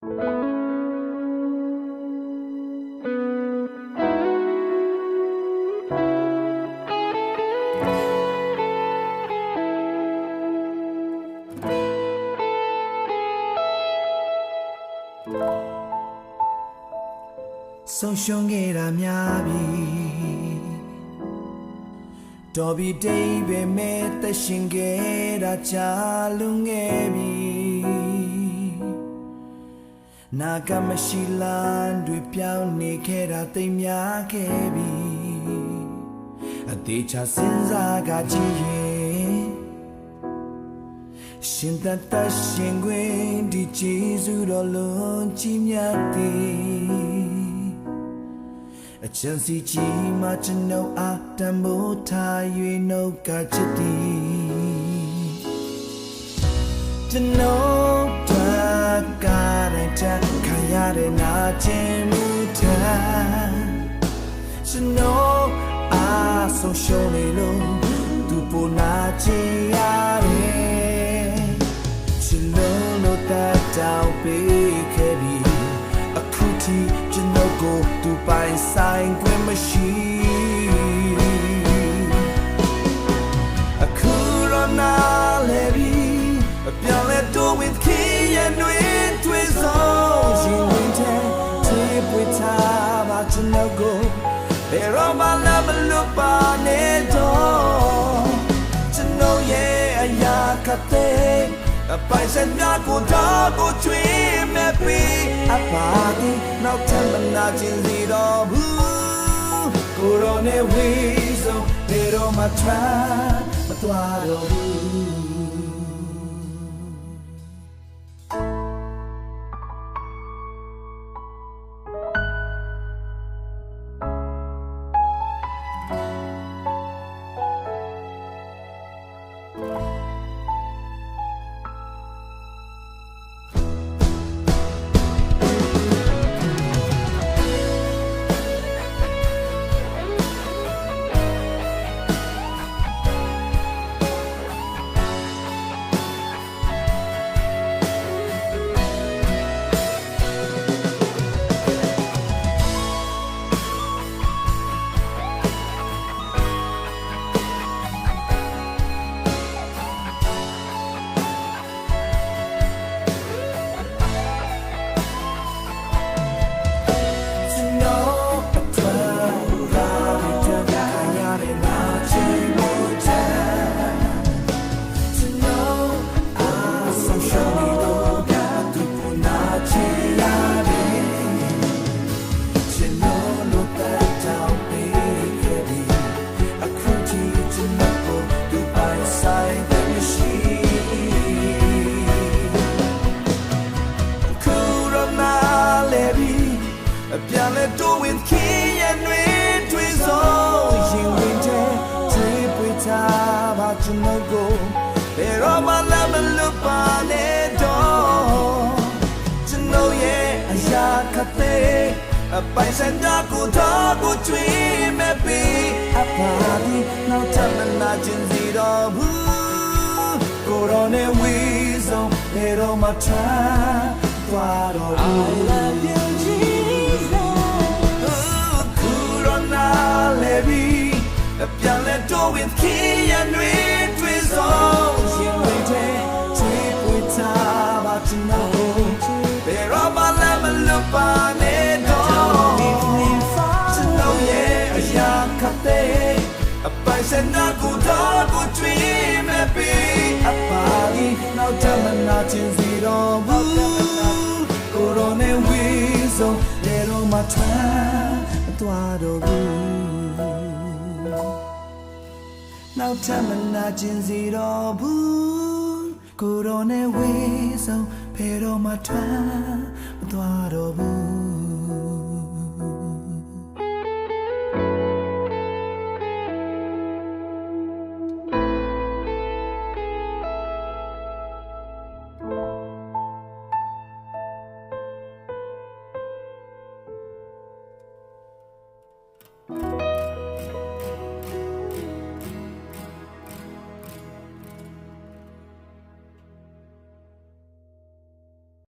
ဆုံးရှုံးခဲ့တာများပြီတော်ပြီတိတ်ပဲမဲ့သက်ရှင်ခဲ့တာချာလွန်ခဲ့ပြီ နာကမရှိလန်းတွေပြောင်းနေခဲ့တာသိမ်းများခဲ့ပြီအသေးချစဉ်းစားကကြည့်ရင်ရှင်တတ်တတ်ရှင်ခွင်ဒီကျေးဇူးတော်လုံးကြီးမြတ်သည်အချမ်းစီကြီးမှကျွန်ုပ်အားတံမိုးထား၍နှုတ်ကချစ်သည်ကျွန်ုပ်တို့က တဲ့ချက်ခံရတဲ့နာကျင်မှုထမ်းကျွန်ုပ်အားဆုံးရှုံးနေလို့သူပေါ်နာချင်ရတယ်ချစ်လို့လို့တတ်တောင်ပေးခဲ့ပြီအခုထိကျွန်တော်ကိုသူပိုင်ဆိုင်ခွင့်မရှိ ထားပါကျွန်တော်ကိုဘယ်တော့မှလာမလို့ပါနဲ့တော့ကျွန်တော်ရဲ့အရာကတဲ့အပိုင်စံများကိုတော့ အပြန်လဲတိုးဝင်ခင်းရနှွေးတွေ့ဆုံးရင်ဝင်တဲ့တွေးပွေထားပါကျွန်တော်ကိုဘယ်တော့မှလာမလို့ပါနဲ့တော့ကျွန်တော်ရဲ့အရာခတ်တဲ့အပိုင်စံတာကိုတော့ကိုချွေးမဲ့ပြီးအပါဒီနောက်ထပ်မနာခြင်းစီတော့ဘူးကိုရောနဲ့ဝေးဆုံးဘယ်တော့မှထားသွားတော့ဘူး နဲ့တော့ကျွန်တော်ရဲ့အရာခတ်တဲ့အပိုင်စနာကိုတော့ကိုချွေးမဲ့ပြီးအပါဒီနောက်ထပ်မနာချင်စီတော့ဘူးကိုရိုနေဝီဆုံးလေတော့မထွန်းမသွားတော့ဘူး နောက်ထပ်မနာချင်စီတော့ဘူးကိုရိုနေဝီဆုံးဖေတော့မထွန်းမသွားတော့ဘူး